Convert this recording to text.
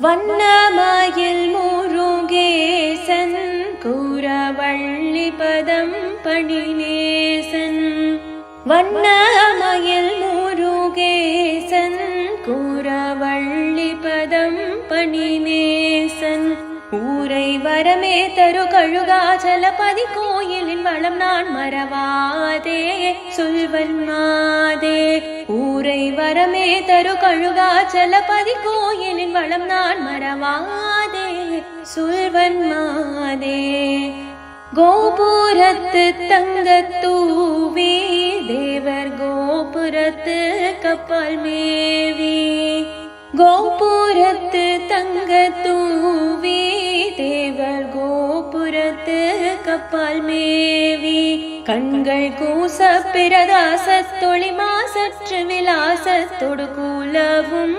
வண்ணமயில் முருகேசன் கூறவள்ளி பதம் பணிநேசன். வண்ணமயில் முருகேசன் கூறவள்ளி பதம் பணிநேசன் ஊரை வரமே தரு கழுகாச்சலபதி கோயிலின் வளம் நான் மறவாதே. சொல்வன் மாதே ஊரை வரமே தரு கழுகாச்சலபதி கோயிலின் வளம் நான் மறவாதே. சொல்வன் மாதே கோபுரத்து தங்கத்தூவி தேவர் கோபுரத்து கப்பல் மேவி. கோபுரத்து புறத்து கப்பால் மேவி கண்கள் கூச பிரதாசத்தொளி மாசற்று விலாசத்தொடு கூலவும்